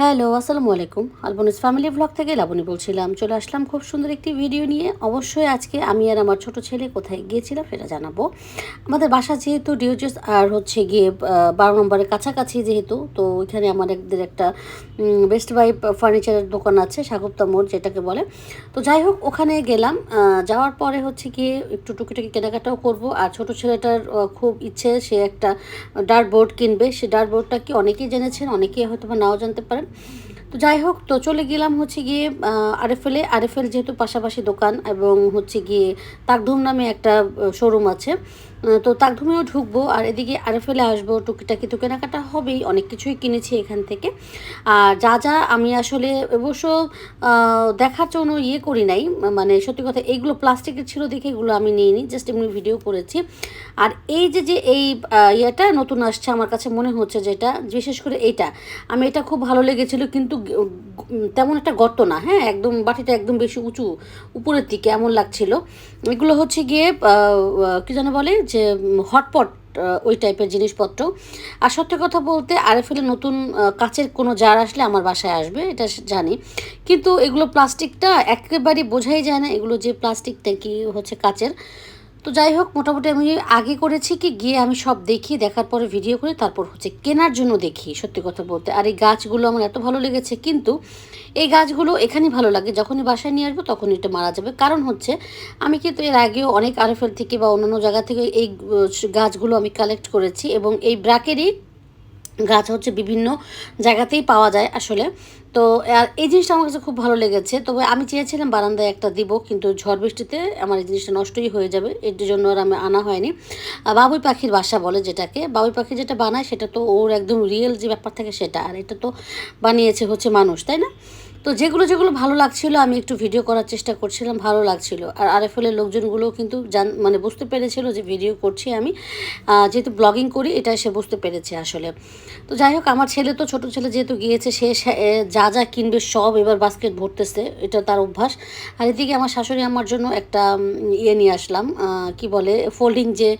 Hello, আসসালামু আলাইকুম। আলবনিস family blog থেকে লাবণী বলছিলাম। চলে আসলাম খুব সুন্দর একটি ভিডিও নিয়ে। অবশ্যই আজকে আমি আর আমার ছোট ছেলে কোথায় গিয়েছিলাম সেটা জানাব। আমাদের বাসা যেহেতু ডিওজেস, আর হচ্ছে গিয়ে বারো নম্বরের কাছাকাছি যেহেতু, তো ওইখানে আমাদের একটা বেস্ট বাই ফার্নিচারের দোকান আছে, সাগুপ্তা মোড় যেটাকে বলে। তো যাই হোক, ওখানে গেলাম। যাওয়ার পরে হচ্ছে গিয়ে একটু টুকিটাকি কেনাকাটাও করব। আর ছোট ছেলেটার খুব ইচ্ছে, সে একটা ডার্ট বোর্ড কিনবে। সে ডার্ট বোর্ডটা কি অনেকেই জেনেছেন, অনেকেই হয়তো নাও জানতে পারেন। তো যাই হোক, তো চলে গেলাম হচ্ছে গিয়ে আরএফএলে। আরএফএল যেহেতু পাশাপাশি দোকান এবং হচ্ছে গিয়ে তাকধুম নামে একটা শোরুম আছে। তো তাকধুমেও ঢুকবো, আর এদিকে আরএফএলে আসব। টুকিটাকি তো কেনাকাটা হবেই, অনেক কিছুই কিনেছি এখান থেকে। আর যা যা আমি আসলে অবশ্য দেখার জন্য ইয়ে করি নাই মানে সত্যি কথা এইগুলো প্লাস্টিকের ছিল দেখে এগুলো আমি নিইনি জাস্ট এমনি ভিডিও করেছি। আর এই যে যে এই ইয়েটা নতুন আসছে, আমার কাছে মনে হচ্ছে যেটা, বিশেষ করে এটা। আমি এটা খুব ভালো লেগেছিল, কিন্তু তেমন একটা গর্ত না হ্যাঁ? একদম বাটিটা একদম বেশি উঁচু, উপরের দিকে এমন লাগছিল। এগুলো হচ্ছে গিয়ে কি যেন বলে, যে হটপট ওই টাইপের জিনিসপত্র। আর সত্যি কথা বলতে আরএফএল নতুন কাচের কোনো জার আসলে আমার বাসায় আসবে, এটা জানি। কিন্তু এগুলো প্লাস্টিকটা একেবারে বোঝাই যায় না, এগুলো যে প্লাস্টিকটা কি হচ্ছে কাচের। তো যাই হোক, মোটামুটি আমি আগে করেছি কি, গিয়ে আমি সব দেখি দেখার পরে ভিডিও করে তারপর হচ্ছে কেনার জন্য দেখি, সত্যি কথা বলতে। আর এই গাছগুলো আমার এত ভালো লেগেছে, কিন্তু এই গাছগুলো এখানেই ভালো লাগে। যখনই বাসায় নিয়ে আসব তখন এটা মারা যাবে। কারণ হচ্ছে, আমি কিন্তু এর আগেও অনেক আরএফএল থেকে বা অন্যান্য জায়গা থেকে এই গাছগুলো আমি কালেক্ট করেছি এবং এই ব্র্যাকেরই গাছ হচ্ছে বিভিন্ন জায়গাতেই পাওয়া যায় আসলে। তো এই জিনিসটা আমার কাছে খুব ভালো লেগেছে। তবে আমি চেয়েছিলাম বারান্দায় একটা দিব, কিন্তু ঝড় বৃষ্টিতে আমার এই জিনিসটা নষ্টই হয়ে যাবে। এর জন্য আর আমি আনা হয়নি। বাবুই পাখির বাসা বলে যেটাকে। বাবুই পাখি যেটা বানায় সেটা তো ওর একদম রিয়েল যে ব্যাপার থাকে সেটা। আর এটা তো বানিয়েছে হচ্ছে মানুষ, তাই না? তো যেগুলো যেগুলো ভালো লাগছিল, আমি একটু ভিডিও করার চেষ্টা করছিলাম, ভালো লাগছিল। আর আরএফএলের লোকজনগুলো কিন্তু জান মানে বুঝতে পেরেছিল যে ভিডিও করছি আমি। যেহেতু ব্লগিং করি, এটা সে বুঝতে পেরেছে আসলে। তো যাই হোক, আমার ছেলে তো, ছোট ছেলে যেহেতু গিয়েছে, সে যা যা কিনবে সব এবার বাস্কেট ভরতেছে, এটা তার অভ্যাস। আর এদিকে আমার শাশুড়ি আমার জন্য একটা ইয়ে নিয়ে আসলাম কি বলে ফোল্ডিং যে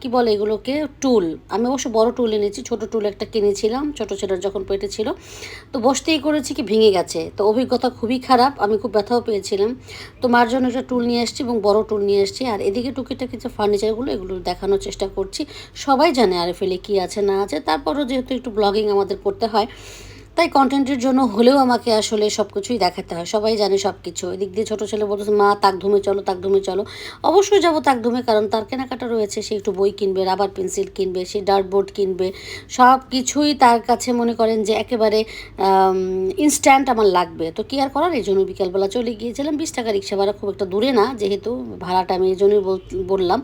কি বলে এগুলোকে টুল আমি অবশ্য বড় টুল এনেছি, ছোট টুল একটা কিনেছিলাম, ছোট ছেলের যখন পেটে ছিল। তো বসতেই করেছি কি, ভেঙে গেছে। তো অভিজ্ঞতা খুবই খারাপ, আমি খুব ব্যথাও পেয়েছিলাম। তো মার জন্য একটা টুল নিয়ে এসেছি এবং বড় টুল নিয়ে এসেছি। আর এদিকে টুকিটাকি যে ফার্নিচারগুলো এগুলো দেখানোর চেষ্টা করছি। সবাই জানে আর ফেলে কী আছে, না আছে। তারপরও যেহেতু একটু ব্লগিং আমাদের করতে হয় তাই কন্টেন্টের জন্য হলেও আমাকে আসলে সব কিছুই দেখাতে হয়। সবাই জানে সব কিছু এদিক দিয়ে ছোটো ছেলে বলতেছে, মা তাক ধুমে চলো তাক ধুমে চলো। অবশ্যই যাব তাক ধুমে কারণ তার কেনাকাটা রয়েছে, সে একটু বই কিনবে, রাবার পেন্সিল কিনবে, সে ডার্টবোর্ড কিনবে। সব কিছুই তার কাছে মনে করেন যে একেবারে ইনস্ট্যান্ট আমার লাগবে। তো কি আর করার? এই জন্য বিকালবেলা চলে গিয়েছিলাম। বিশ টাকা রিক্সা ভাড়া খুব একটা দূরে না, যেহেতু ভাড়াটা আমি এই জন্যই বল- বললাম।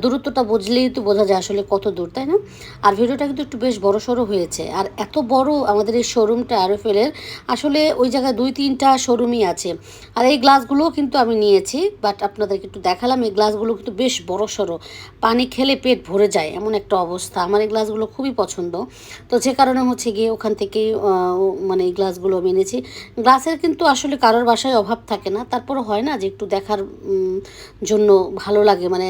দূরত্বটা বুঝলেই তো বোঝা যায় আসলে কত দূর, তাই না? আর ভিডিওটা কিন্তু একটু বেশ বড় সড়ো হয়েছে। আর এত বড় আমাদের এই শোরুমটা আরএফএলের আসলে ওই জায়গায় দুই তিনটা শোরুমই আছে। আর এই গ্লাসগুলোও কিন্তু আমি নিয়েছি বাট আপনাদেরকে একটু দেখালাম এই গ্লাসগুলো কিন্তু বেশ বড় সড়ো। পানি খেলে পেট ভরে যায় এমন একটা অবস্থা। আমার এই গ্লাসগুলো খুবই পছন্দ। তো যে কারণে হচ্ছে গিয়ে ওখান আহ, মানে এই গ্লাসগুলো আমি এনেছি। গ্লাসের কিন্তু আসলে কারোর বাসায় অভাব থাকে না। তারপরে হয় না যে একটু দেখার জন্য ভালো লাগে। মানে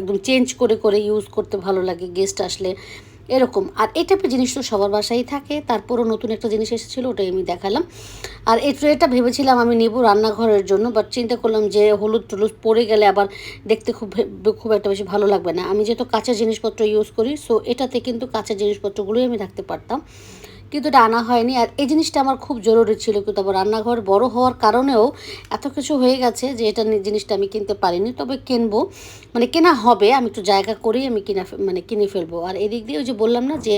একদম চেঞ্জ করে করে ইউজ করতে ভালো লাগে। গেস্ট আসলে এরকম। আর এই টাইপের জিনিস তো সবার বাসায় থাকে, তারপরও নতুন একটা জিনিস এসেছিল, ওটাই আমি দেখালাম। আর এই ট্রেটা ভেবেছিলাম আমি নেব রান্নাঘরের জন্য বাট চিন্তা করলাম যে হলুদ টলুদ পড়ে গেলে আবার দেখতে খুব খুব একটা বেশি ভালো লাগবে না। আমি যেহেতু কাঁচা জিনিসপত্র ইউজ করি সো এটাতে কিন্তু কাঁচা জিনিসপত্রগুলোই আমি রাখতে পারতাম। কিন্তু এটা আনা হয়নি। আর এই জিনিসটা আমার খুব জরুরি ছিল, কিন্তু আবার রান্নাঘর বড় হওয়ার কারণেও এত কিছু হয়ে গেছে যে এটা জিনিসটা আমি কিনতে পারিনি। তবে কিনবো মানে কেনা হবে, আমি একটু জায়গা করেই আমি কিনা মানে কিনে ফেলব। আর এদিক দিয়ে ওই যে বললাম না যে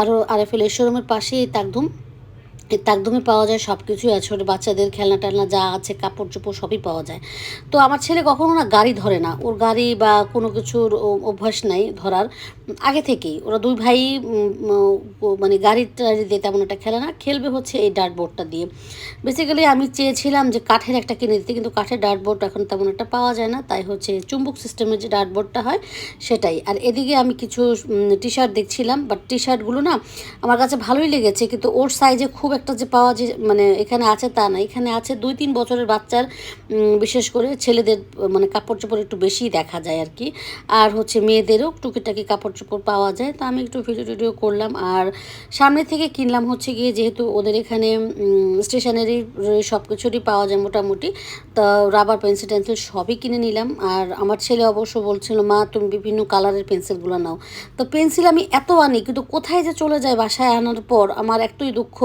আরও আরএফএল শোরুমের পাশেই তাকদুম এই তাকদমে পাওয়া যায় সব কিছুই আছে। ওর বাচ্চাদের খেলনা টেলনা যা আছে, কাপড় চোপড় সবই পাওয়া যায়। তো আমার ছেলে কখনো না গাড়ি ধরে না। ওর গাড়ি বা কোনো কিছুর অভ্যাস নাই ধরার। আগে থেকেই ওরা দুই ভাই মানে গাড়ি টাড়ি দিয়ে তেমন একটা খেলে না। খেলবে হচ্ছে এই ডার্ট বোর্ডটা দিয়ে। বেসিক্যালি আমি চেয়েছিলাম যে কাঠের একটা কিনে দিতে, কিন্তু কাঠের ডার্ট বোর্ড এখন তেমন একটা পাওয়া যায় না। তাই হচ্ছে চুম্বক সিস্টেমের যে ডার্ট বোর্ডটা হয়, সেটাই। আর এদিকে আমি কিছু টি শার্ট দেখছিলাম বাট টি শার্টগুলো না আমার কাছে ভালোই লেগেছে, কিন্তু ওর সাইজে খুব একটা যে পাওয়া যে মানে এখানে আছে তা না। এখানে আছে দুই তিন বছরের বাচ্চার বিশেষ করে ছেলেদের মানে কাপড় চোপড় একটু বেশিই দেখা যায় আর কি। আর হচ্ছে মেয়েদেরও টুকিটাকি কাপড় চোপড় পাওয়া যায়। তো আমি একটু ভিডিও টিডিও করলাম। আর সামনে থেকে কিনলাম হচ্ছে গিয়ে যেহেতু ওদের এখানে স্টেশনারি সব কিছুরই পাওয়া যায় মোটামুটি। তো রাবার পেন্সিল টেন্সিল সবই কিনে নিলাম। আর আমার ছেলে অবশ্য বলছিল, মা, তুমি বিভিন্ন কালারের পেন্সিলগুলো নাও। তো পেন্সিল আমি এত আনি, কিন্তু কোথায় যে চলে যায় বাসায় আনার পর আমার একটুই দুঃখ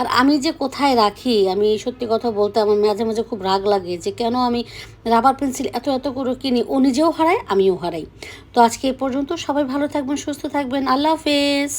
আর আমি যে কোথায় রাখি, আমি সত্যি কথা বলতে আমার মাঝে মাঝে খুব রাগ লাগে যে কেন আমি রাবার পেন্সিল এত এত করে কিনি, ও নিজেও হারায়, আমিও হারাই। তো আজকে এ পর্যন্ত সবাই ভালো থাকবেন, সুস্থ থাকবেন, আল্লাহ হাফেজ।